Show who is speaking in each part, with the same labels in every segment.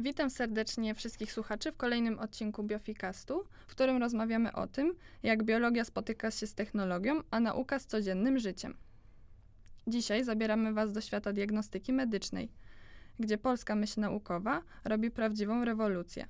Speaker 1: Witam serdecznie wszystkich słuchaczy w kolejnym odcinku Biofikastu, w którym rozmawiamy o tym, jak biologia spotyka się z technologią, a nauka z codziennym życiem. Dzisiaj zabieramy Was do świata diagnostyki medycznej, gdzie polska myśl naukowa robi prawdziwą rewolucję.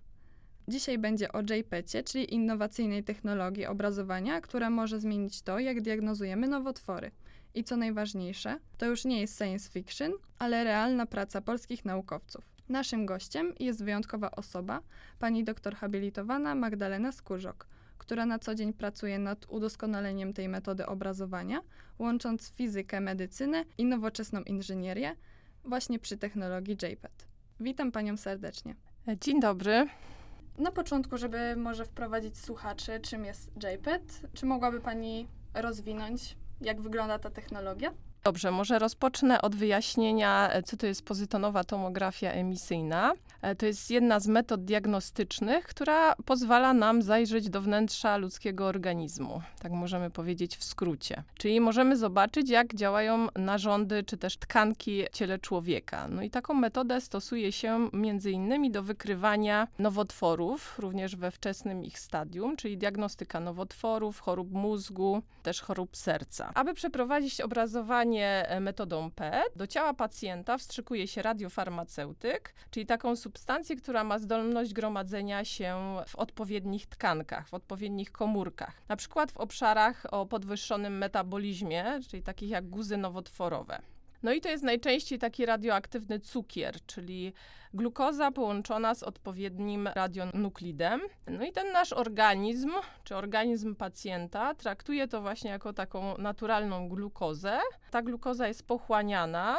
Speaker 1: Dzisiaj będzie o JPET-ie, czyli innowacyjnej technologii obrazowania, która może zmienić to, jak diagnozujemy nowotwory. I co najważniejsze, to już nie jest science fiction, ale realna praca polskich naukowców. Naszym gościem jest wyjątkowa osoba, pani doktor habilitowana Magdalena Skórzok, która na co dzień pracuje nad udoskonaleniem tej metody obrazowania, łącząc fizykę, medycynę i nowoczesną inżynierię właśnie przy technologii JPET. Witam panią serdecznie.
Speaker 2: Dzień dobry.
Speaker 1: Na początku, żeby może wprowadzić słuchaczy, czym jest JPET, czy mogłaby pani rozwinąć, jak wygląda ta technologia?
Speaker 2: Dobrze, może rozpocznę od wyjaśnienia, e, co to jest pozytonowa tomografia emisyjna. E, to jest jedna z metod diagnostycznych, która pozwala nam zajrzeć do wnętrza ludzkiego organizmu. Tak możemy powiedzieć w skrócie. Czyli możemy zobaczyć, jak działają narządy czy też tkanki w ciele człowieka. No i taką metodę stosuje się między innymi do wykrywania nowotworów, również we wczesnym ich stadium, czyli diagnostyka nowotworów, chorób mózgu, też chorób serca. Aby przeprowadzić obrazowanie badanie metodą PET do ciała pacjenta wstrzykuje się radiofarmaceutyk, czyli taką która ma zdolność gromadzenia się w odpowiednich tkankach, w odpowiednich komórkach. Na przykład w obszarach o podwyższonym metabolizmie, czyli takich jak guzy nowotworowe. No i to jest najczęściej taki radioaktywny cukier, czyli glukoza połączona z odpowiednim radionuklidem. No i ten nasz organizm, czy organizm pacjenta, traktuje to właśnie jako taką naturalną glukozę. Ta glukoza jest pochłaniana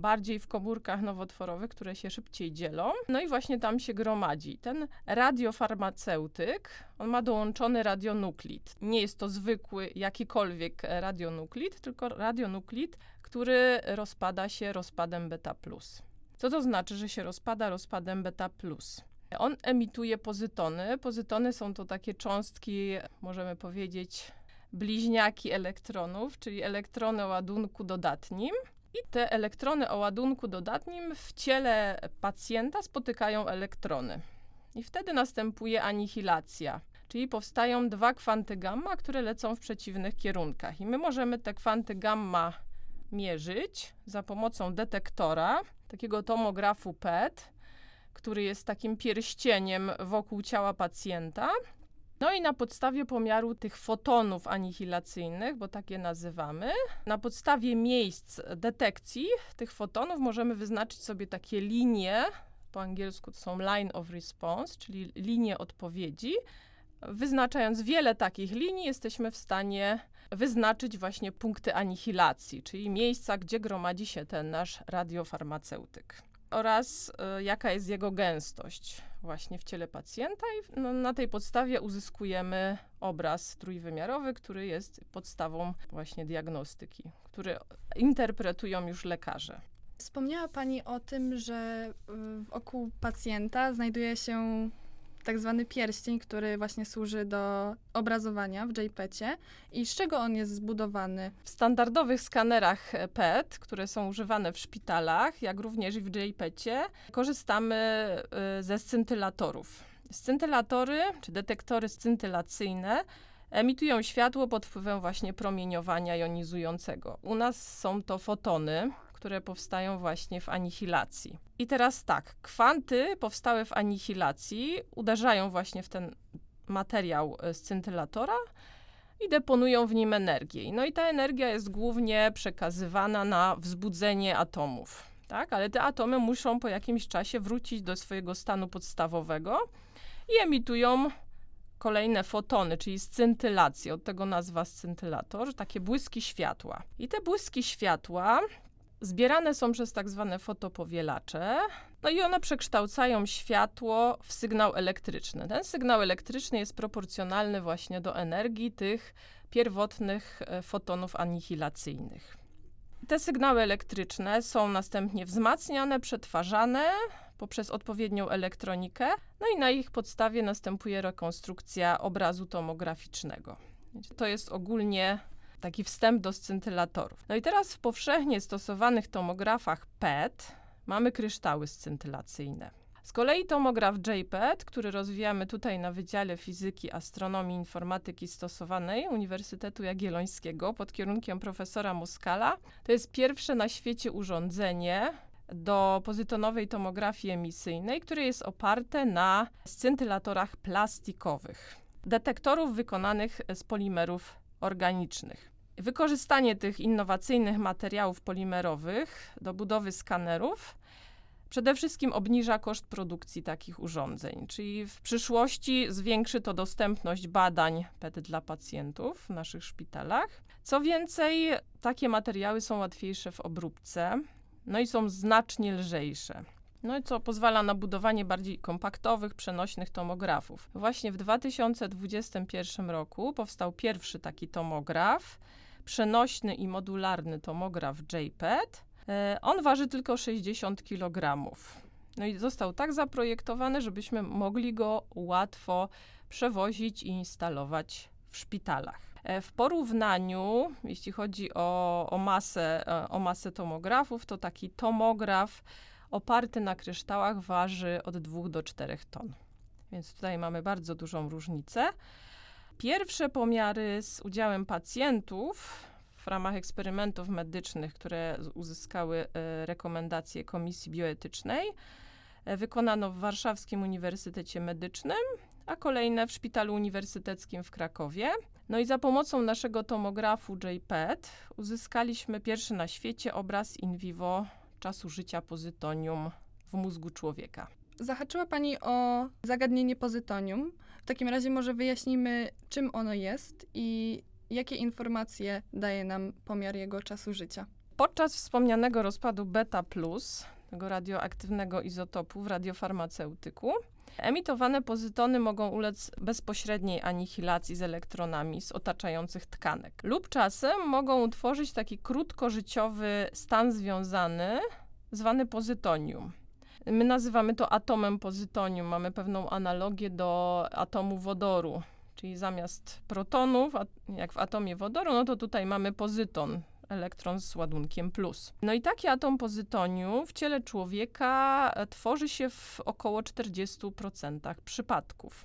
Speaker 2: bardziej w komórkach nowotworowych, które się szybciej dzielą. No i właśnie tam się gromadzi. Ten radiofarmaceutyk, on ma dołączony radionuklid. Nie jest to zwykły jakikolwiek radionuklid, tylko radionuklid, który rozpada się rozpadem beta+. Co to znaczy, że się rozpada rozpadem beta+. On emituje pozytony. Pozytony są to takie cząstki, możemy powiedzieć, bliźniaki elektronów, czyli elektrony o ładunku dodatnim. I te elektrony o ładunku dodatnim w ciele pacjenta spotykają elektrony. I wtedy następuje anihilacja, czyli powstają dwa kwanty gamma, które lecą w przeciwnych kierunkach. I my możemy te kwanty gamma mierzyć za pomocą detektora, takiego tomografu PET, który jest takim pierścieniem wokół ciała pacjenta. No i na podstawie pomiaru tych fotonów anihilacyjnych, bo tak je nazywamy, na podstawie miejsc detekcji tych fotonów możemy wyznaczyć sobie takie linie, po angielsku to są line of response, czyli linie odpowiedzi. Wyznaczając wiele takich linii, jesteśmy w stanie wyznaczyć właśnie punkty anihilacji, czyli miejsca, gdzie gromadzi się ten nasz radiofarmaceutyk oraz y, jaka jest jego gęstość właśnie w ciele pacjenta i no, na tej podstawie uzyskujemy obraz trójwymiarowy, który jest podstawą właśnie diagnostyki, który interpretują już lekarze.
Speaker 1: Wspomniała Pani o tym, że wokół pacjenta znajduje się tak zwany pierścień, który właśnie służy do obrazowania w JPET-ie. I z czego on jest zbudowany?
Speaker 2: W standardowych skanerach PET, które są używane w szpitalach, jak również w JPET-ie, korzystamy y, ze scintylatorów. Scintylatory, czy detektory scintylacyjne, emitują światło pod wpływem właśnie promieniowania jonizującego. U nas są to fotony, które powstają właśnie w anihilacji. I teraz tak, kwanty powstałe w anihilacji uderzają właśnie w ten materiał e, scintylatora i deponują w nim energię. No i ta energia jest głównie przekazywana na wzbudzenie atomów. Tak? Ale te atomy muszą po jakimś czasie wrócić do swojego stanu podstawowego i emitują kolejne fotony, czyli scintylację, od tego nazwa scintylator, takie błyski światła. I te błyski światła Zbierane są przez tak zwane fotopowielacze, no i one przekształcają światło w sygnał elektryczny. Ten sygnał elektryczny jest proporcjonalny właśnie do energii tych pierwotnych e, fotonów anihilacyjnych. Te sygnały elektryczne są następnie wzmacniane, przetwarzane poprzez odpowiednią elektronikę, no i na ich podstawie następuje rekonstrukcja obrazu tomograficznego. To jest ogólnie taki wstęp do scintylatorów. No i teraz w powszechnie stosowanych tomografach PET mamy kryształy scintylacyjne. Z kolei tomograf JPET, który rozwijamy tutaj na Wydziale Fizyki, Astronomii i Informatyki Stosowanej Uniwersytetu Jagiellońskiego pod kierunkiem profesora Muskala, to jest pierwsze na świecie urządzenie do pozytonowej tomografii emisyjnej, które jest oparte na scintylatorach plastikowych, detektorów wykonanych z polimerów organicznych. Wykorzystanie tych innowacyjnych materiałów polimerowych do budowy skanerów przede wszystkim obniża koszt produkcji takich urządzeń, czyli w przyszłości zwiększy to dostępność badań PET dla pacjentów w naszych szpitalach. Co więcej, takie materiały są łatwiejsze w obróbce, no i są znacznie lżejsze. No i co pozwala na budowanie bardziej kompaktowych, przenośnych tomografów. Właśnie w 2021 roku powstał pierwszy taki tomograf, przenośny i modularny tomograf JPET. E, On waży tylko 60 kg. No i został tak zaprojektowany, żebyśmy mogli go łatwo przewozić i instalować w szpitalach. E, W porównaniu, jeśli chodzi o, o, masę, e, o masę tomografów, to taki tomograf oparty na kryształach waży od 2 do 4 ton. Więc tutaj mamy bardzo dużą różnicę. Pierwsze pomiary z udziałem pacjentów w ramach eksperymentów medycznych, które uzyskały e, rekomendacje Komisji Bioetycznej, e, wykonano w Warszawskim Uniwersytecie Medycznym, a kolejne w Szpitalu Uniwersyteckim w Krakowie. No i za pomocą naszego tomografu JPET uzyskaliśmy pierwszy na świecie obraz in vivo czasu życia pozytonium w mózgu człowieka.
Speaker 1: Zahaczyła Pani o zagadnienie pozytonium. W takim razie może wyjaśnijmy, czym ono jest i jakie informacje daje nam pomiar jego czasu życia.
Speaker 2: Podczas wspomnianego rozpadu beta, tego radioaktywnego izotopu w radiofarmaceutyku, emitowane pozytony mogą ulec bezpośredniej anihilacji z elektronami z otaczających tkanek, lub czasem mogą utworzyć taki krótkożyciowy stan związany, zwany pozytonium. My nazywamy to atomem pozytonium. Mamy pewną analogię do atomu wodoru, czyli zamiast protonów, jak w atomie wodoru, no to tutaj mamy pozyton, elektron z ładunkiem plus. No i taki atom pozytonium w ciele człowieka e, tworzy się w około 40% przypadków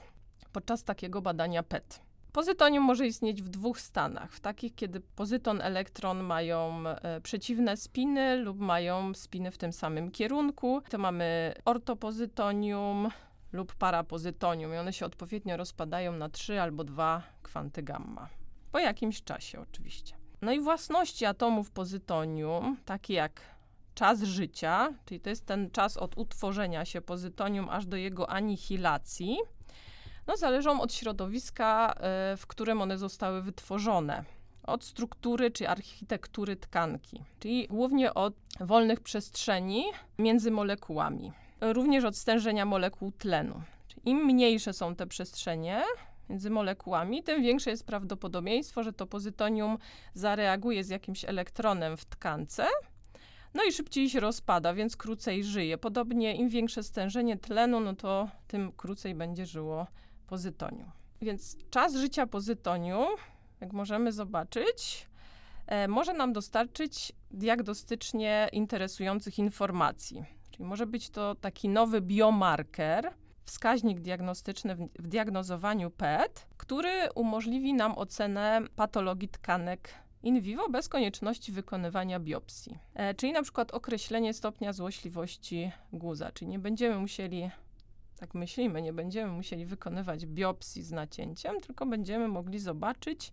Speaker 2: podczas takiego badania PET. Pozytonium może istnieć w dwóch stanach. W takich, kiedy pozyton, elektron mają e, przeciwne spiny lub mają spiny w tym samym kierunku. To mamy ortopozytonium lub parapozytonium i one się odpowiednio rozpadają na 3 albo 2 kwanty gamma. Po jakimś czasie oczywiście. No i własności atomów pozytonium, takie jak czas życia, czyli to jest ten czas od utworzenia się pozytonium aż do jego anihilacji, no zależą od środowiska, e, w którym one zostały wytworzone. Od struktury czy architektury tkanki, czyli głównie od wolnych przestrzeni między molekułami. Również od stężenia molekuł tlenu. Im mniejsze są te przestrzenie między molekułami, tym większe jest prawdopodobieństwo, że to pozytonium zareaguje z jakimś elektronem w tkance, no i szybciej się rozpada, więc krócej żyje. Podobnie im większe stężenie tlenu, no to tym krócej będzie żyło pozytonium. Więc czas życia pozytonium, jak możemy zobaczyć, e, może nam dostarczyć diagnostycznie interesujących informacji. Czyli może być to taki nowy biomarker, wskaźnik diagnostyczny w, w diagnozowaniu PET, który umożliwi nam ocenę patologii tkanek in vivo bez konieczności wykonywania biopsji. E, czyli na przykład określenie stopnia złośliwości guza, czyli nie będziemy musieli, tak myślimy, nie będziemy musieli wykonywać biopsji z nacięciem, tylko będziemy mogli zobaczyć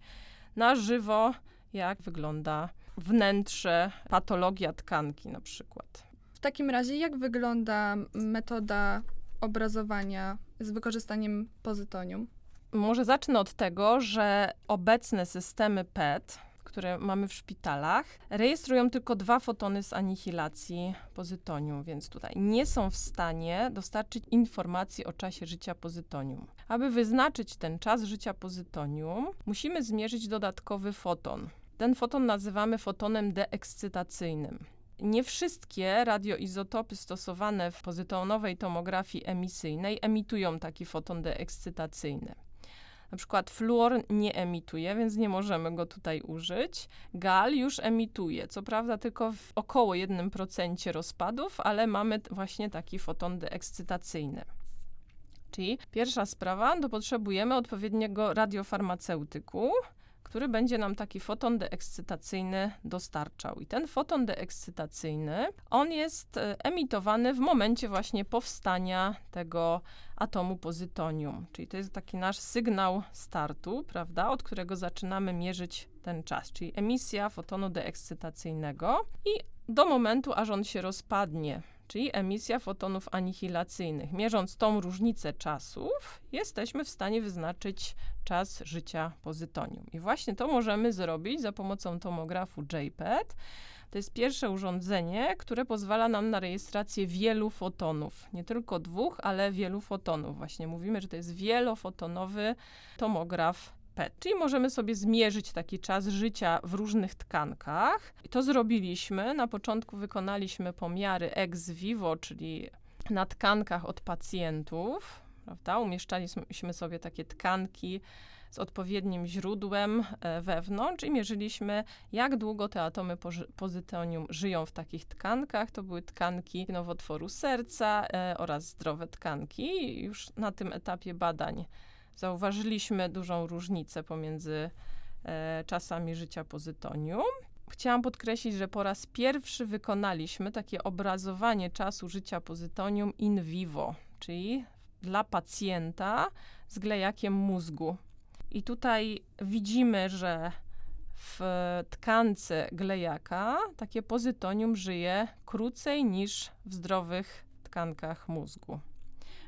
Speaker 2: na żywo, jak wygląda wnętrze, patologia tkanki na przykład.
Speaker 1: W takim razie, jak wygląda metoda obrazowania z wykorzystaniem pozytonium?
Speaker 2: Może zacznę od tego, że obecne systemy PET, które mamy w szpitalach, rejestrują tylko dwa fotony z anihilacji pozytonium, więc tutaj nie są w stanie dostarczyć informacji o czasie życia pozytonium. Aby wyznaczyć ten czas życia pozytonium, musimy zmierzyć dodatkowy foton. Ten foton nazywamy fotonem deekscytacyjnym. Nie wszystkie radioizotopy stosowane w pozytonowej tomografii emisyjnej emitują taki foton deekscytacyjny. Na przykład fluor nie emituje, więc nie możemy go tutaj użyć. Gal już emituje, co prawda tylko w około 1% rozpadów, ale mamy właśnie taki foton deekscytacyjny. Czyli pierwsza sprawa, to potrzebujemy odpowiedniego radiofarmaceutyku, który będzie nam taki foton deekscytacyjny dostarczał. I ten foton deekscytacyjny, on jest e, emitowany w momencie właśnie powstania tego atomu pozytonium. Czyli to jest taki nasz sygnał startu, prawda, od którego zaczynamy mierzyć ten czas, czyli emisja fotonu deekscytacyjnego i do momentu, aż on się rozpadnie, czyli emisja fotonów anihilacyjnych. Mierząc tą różnicę czasów, jesteśmy w stanie wyznaczyć czas życia pozytonium. I właśnie to możemy zrobić za pomocą tomografu JPET. To jest pierwsze urządzenie, które pozwala nam na rejestrację wielu fotonów. Nie tylko dwóch, ale wielu fotonów. Właśnie mówimy, że to jest wielofotonowy tomograf PET. Czyli możemy sobie zmierzyć taki czas życia w różnych tkankach. I to zrobiliśmy. Na początku wykonaliśmy pomiary ex vivo, czyli na tkankach od pacjentów. Prawda? Umieszczaliśmy sobie takie tkanki z odpowiednim źródłem e, wewnątrz i mierzyliśmy, jak długo te atomy pozytonium żyją w takich tkankach. To były tkanki nowotworu serca e, oraz zdrowe tkanki. Już na tym etapie badań zauważyliśmy dużą różnicę pomiędzy e, czasami życia pozytonium. Chciałam podkreślić, że po raz pierwszy wykonaliśmy takie obrazowanie czasu życia pozytonium in vivo, czyli dla pacjenta z glejakiem mózgu. I tutaj widzimy, że w tkance glejaka takie pozytonium żyje krócej niż w zdrowych tkankach mózgu.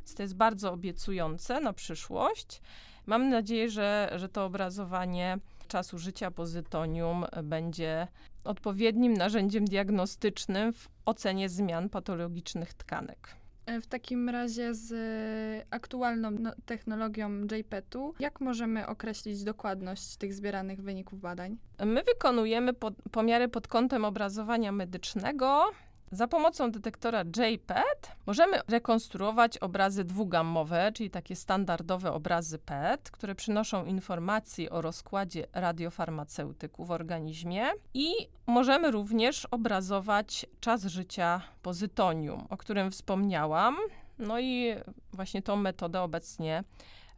Speaker 2: Więc to jest bardzo obiecujące na przyszłość. Mam nadzieję, że, że to obrazowanie czasu życia pozytonium będzie odpowiednim narzędziem diagnostycznym w ocenie zmian patologicznych tkanek.
Speaker 1: E, W takim razie z e, aktualną no, technologią JPET-u, jak możemy określić dokładność tych zbieranych wyników badań?
Speaker 2: My wykonujemy pod, pomiary pod kątem obrazowania medycznego. Za pomocą detektora JPET możemy rekonstruować obrazy dwugammowe, czyli takie standardowe obrazy PET, które przynoszą informacje o rozkładzie radiofarmaceutyku w organizmie i możemy również obrazować czas życia pozytonium, o którym wspomniałam. No i właśnie tą metodę obecnie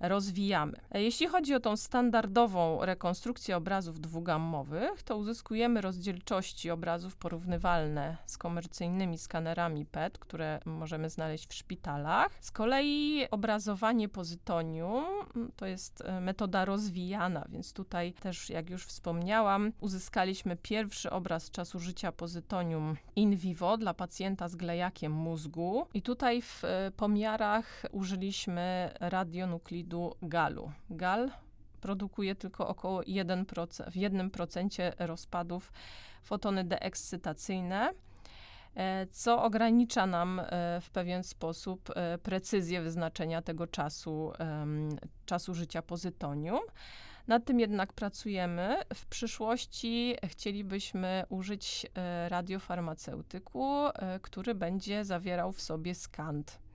Speaker 2: rozwijamy. E, Jeśli chodzi o tą standardową rekonstrukcję obrazów dwugammowych, to uzyskujemy rozdzielczości obrazów porównywalne z komercyjnymi skanerami PET, które możemy znaleźć w szpitalach. Z kolei obrazowanie pozytonium mm, to jest e, metoda rozwijana, więc tutaj też, jak już wspomniałam, uzyskaliśmy pierwszy obraz czasu życia pozytonium in vivo dla pacjenta z glejakiem mózgu i tutaj w e, pomiarach użyliśmy radionuklidu galu. Gal produkuje tylko około 1%, w 1% rozpadów fotony deekscytacyjne, e, co ogranicza nam e, w pewien sposób e, precyzję wyznaczenia tego czasu, czasu życia pozytonium. Nad tym jednak pracujemy. W przyszłości chcielibyśmy użyć radiofarmaceutyku, który będzie zawierał w sobie skant.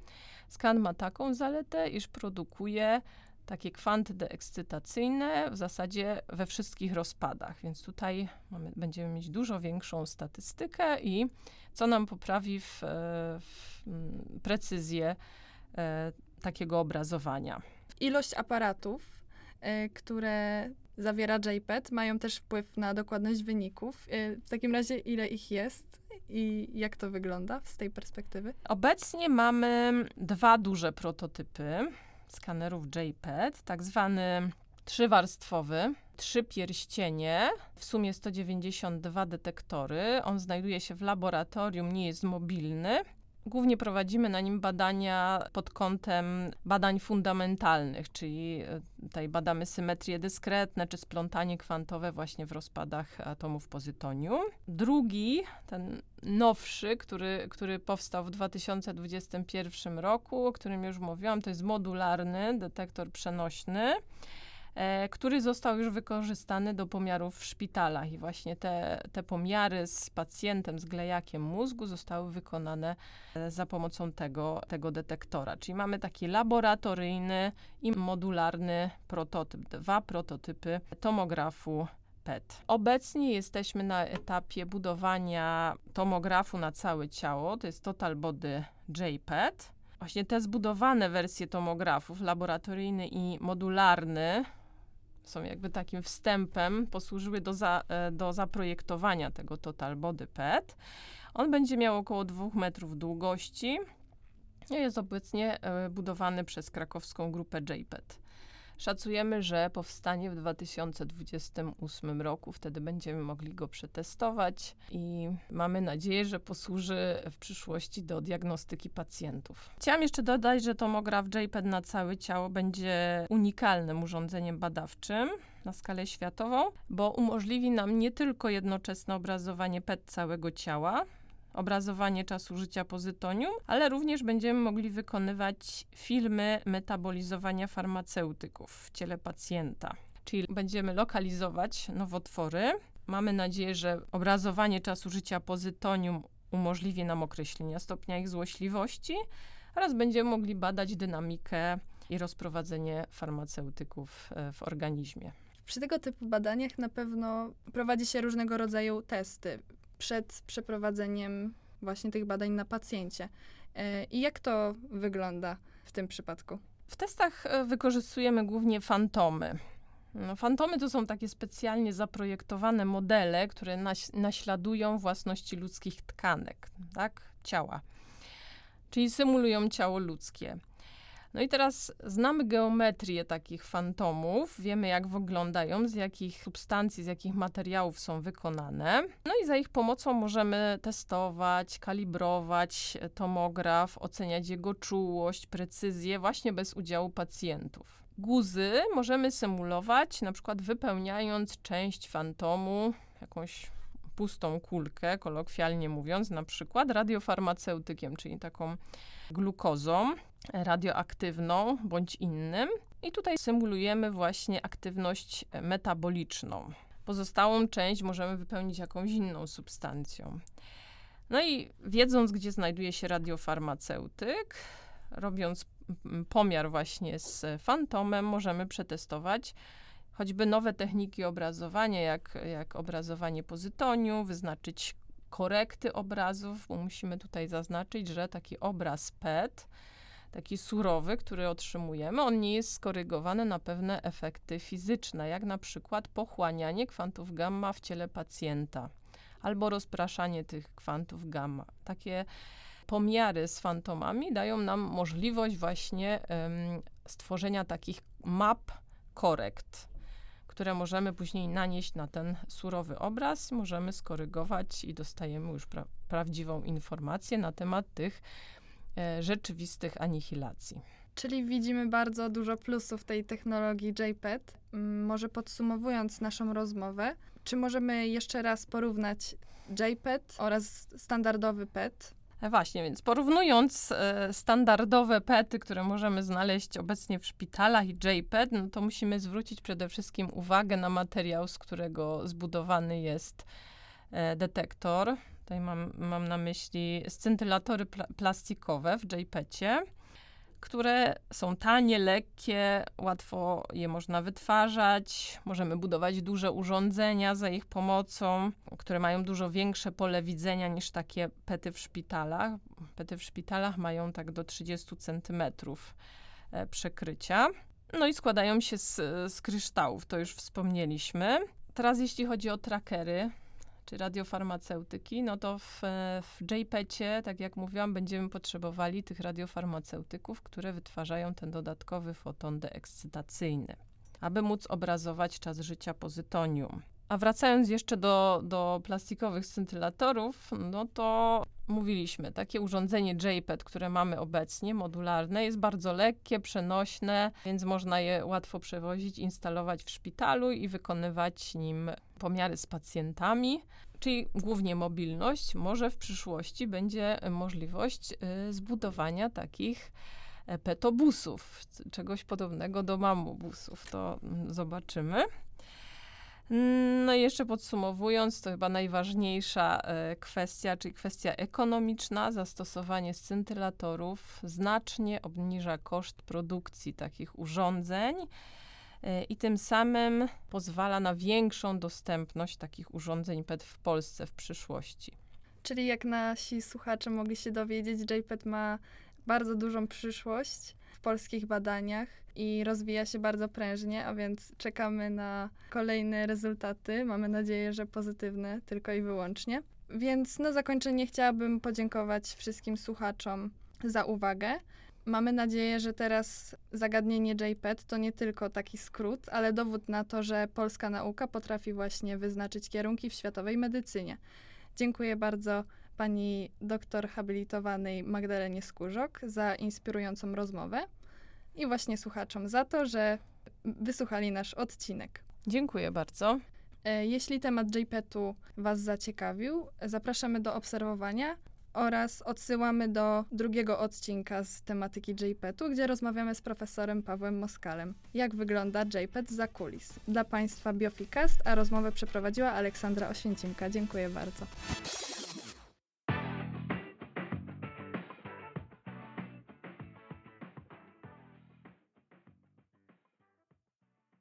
Speaker 2: Skan ma taką zaletę, iż produkuje takie kwanty deekscytacyjne w zasadzie we wszystkich rozpadach, więc tutaj mamy, będziemy mieć dużo większą statystykę i co nam poprawi w, e, w mm, precyzję e, takiego obrazowania.
Speaker 1: Ilość aparatów, e, które zawiera JPET, mają też wpływ na dokładność wyników. E, W takim razie, ile ich jest i jak to wygląda z tej perspektywy?
Speaker 2: Obecnie mamy dwa duże prototypy skanerów JPET, tak zwany trzywarstwowy, trzy pierścienie, w sumie 192 detektory. On znajduje się w laboratorium, nie jest mobilny. Głównie prowadzimy na nim badania pod kątem badań fundamentalnych, czyli e, tutaj badamy symetrie dyskretne czy splątanie kwantowe właśnie w rozpadach atomów pozytonium. Drugi, ten nowszy, który, który powstał w 2021 roku, o którym już mówiłam, to jest modularny detektor przenośny. E, który został już wykorzystany do pomiarów w szpitalach. I właśnie te, te pomiary z pacjentem z glejakiem mózgu zostały wykonane e, za pomocą tego, tego detektora. Czyli mamy taki laboratoryjny i modularny prototyp, dwa prototypy tomografu PET. Obecnie jesteśmy na etapie budowania tomografu na całe ciało, to jest Total Body JPET. Właśnie te zbudowane wersje tomografów, laboratoryjny i modularny, są jakby takim wstępem, posłużyły do, za, e, do zaprojektowania tego Total Body PET. On będzie miał około 2 metrów długości jest obecnie e, budowany przez krakowską grupę JPET. Szacujemy, że powstanie w 2028 roku. Wtedy będziemy mogli go przetestować i mamy nadzieję, że posłuży w przyszłości do diagnostyki pacjentów. Chciałam jeszcze dodać, że tomograf JPEG na całe ciało będzie unikalnym urządzeniem badawczym na skalę światową, bo umożliwi nam nie tylko jednoczesne obrazowanie PET całego ciała, obrazowanie czasu życia pozytonium, ale również będziemy mogli wykonywać filmy metabolizowania farmaceutyków w ciele pacjenta. Czyli będziemy lokalizować nowotwory. Mamy nadzieję, że obrazowanie czasu życia pozytonium umożliwi nam określenie stopnia ich złośliwości oraz będziemy mogli badać dynamikę i rozprowadzenie farmaceutyków e, w organizmie.
Speaker 1: Przy tego typu badaniach na pewno prowadzi się różnego rodzaju testy przed przeprowadzeniem właśnie tych badań na pacjencie. E, I jak to wygląda w tym przypadku?
Speaker 2: W testach e, wykorzystujemy głównie fantomy. No, fantomy to są takie specjalnie zaprojektowane modele, które naś naśladują własności ludzkich tkanek, tak? ciała. Czyli symulują ciało ludzkie. No i teraz znamy geometrię takich fantomów, wiemy jak wyglądają, z jakich substancji, z jakich materiałów są wykonane. No i za ich pomocą możemy testować, kalibrować tomograf, oceniać jego czułość, precyzję, właśnie bez udziału pacjentów. Guzy możemy symulować, na przykład wypełniając część fantomu, jakąś pustą kulkę, kolokwialnie mówiąc, na przykład radiofarmaceutykiem, czyli taką glukozą radioaktywną bądź innym. I tutaj symulujemy właśnie aktywność metaboliczną. Pozostałą część możemy wypełnić jakąś inną substancją. No i wiedząc, gdzie znajduje się radiofarmaceutyk, robiąc pomiar właśnie z fantomem, możemy przetestować choćby nowe techniki obrazowania, jak, jak obrazowanie pozytoniu, wyznaczyć korekty obrazów, bo musimy tutaj zaznaczyć, że taki obraz PET, taki surowy, który otrzymujemy, on nie jest skorygowany na pewne efekty fizyczne, jak na przykład pochłanianie kwantów gamma w ciele pacjenta albo rozpraszanie tych kwantów gamma. Takie pomiary z fantomami dają nam możliwość właśnie um, stworzenia takich map korekt które możemy później nanieść na ten surowy obraz, możemy skorygować i dostajemy już pra prawdziwą informację na temat tych e, rzeczywistych anihilacji.
Speaker 1: Czyli widzimy bardzo dużo plusów tej technologii JPET. Mm, może podsumowując naszą rozmowę, czy możemy jeszcze raz porównać JPET oraz standardowy PET?
Speaker 2: E, właśnie, więc porównując e, standardowe PETy, które możemy znaleźć obecnie w szpitalach i JPET, no to musimy zwrócić przede wszystkim uwagę na materiał, z którego zbudowany jest e, detektor. Tutaj mam, mam na myśli scintylatory pla plastikowe w JPETie które są tanie, lekkie, łatwo je można wytwarzać. Możemy budować duże urządzenia za ich pomocą, które mają dużo większe pole widzenia niż takie pety w szpitalach. Pety w szpitalach mają tak do 30 centymetrów e, przekrycia. No i składają się z, z kryształów, to już wspomnieliśmy. Teraz jeśli chodzi o trackery, czy radiofarmaceutyki, no to w, w JPEG-cie, tak jak mówiłam, będziemy potrzebowali tych radiofarmaceutyków, które wytwarzają ten dodatkowy foton deekscytacyjny, aby móc obrazować czas życia pozytonium. A wracając jeszcze do, do plastikowych scintylatorów, no to mówiliśmy, takie urządzenie JPEG, które mamy obecnie, modularne, jest bardzo lekkie, przenośne, więc można je łatwo przewozić, instalować w szpitalu i wykonywać nim pomiary z pacjentami, czyli głównie mobilność. Może w przyszłości będzie możliwość y, zbudowania takich e, petobusów, czegoś podobnego do mamobusów. To mm, zobaczymy. No i jeszcze podsumowując, to chyba najważniejsza e, kwestia, czyli kwestia ekonomiczna. Zastosowanie scintylatorów znacznie obniża koszt produkcji takich urządzeń i tym samym pozwala na większą dostępność takich urządzeń PET w Polsce w przyszłości.
Speaker 1: Czyli jak nasi słuchacze mogli się dowiedzieć, JPET ma bardzo dużą przyszłość w polskich badaniach i rozwija się bardzo prężnie, a więc czekamy na kolejne rezultaty. Mamy nadzieję, że pozytywne tylko i wyłącznie. Więc na zakończenie chciałabym podziękować wszystkim słuchaczom za uwagę. Mamy nadzieję, że teraz zagadnienie JPET to nie tylko taki skrót, ale dowód na to, że polska nauka potrafi właśnie wyznaczyć kierunki w światowej medycynie. Dziękuję bardzo pani doktor habilitowanej Magdalenie Skórzok za inspirującą rozmowę i właśnie słuchaczom za to, że wysłuchali nasz odcinek.
Speaker 2: Dziękuję bardzo.
Speaker 1: E, Jeśli temat JPET-u Was zaciekawił, zapraszamy do obserwowania oraz odsyłamy do drugiego odcinka z tematyki JPET-u, gdzie rozmawiamy z profesorem Pawłem Moskalem, jak wygląda JPET za kulis. Dla Państwa Bioficast, a rozmowę przeprowadziła Aleksandra Oświęcimka. Dziękuję bardzo.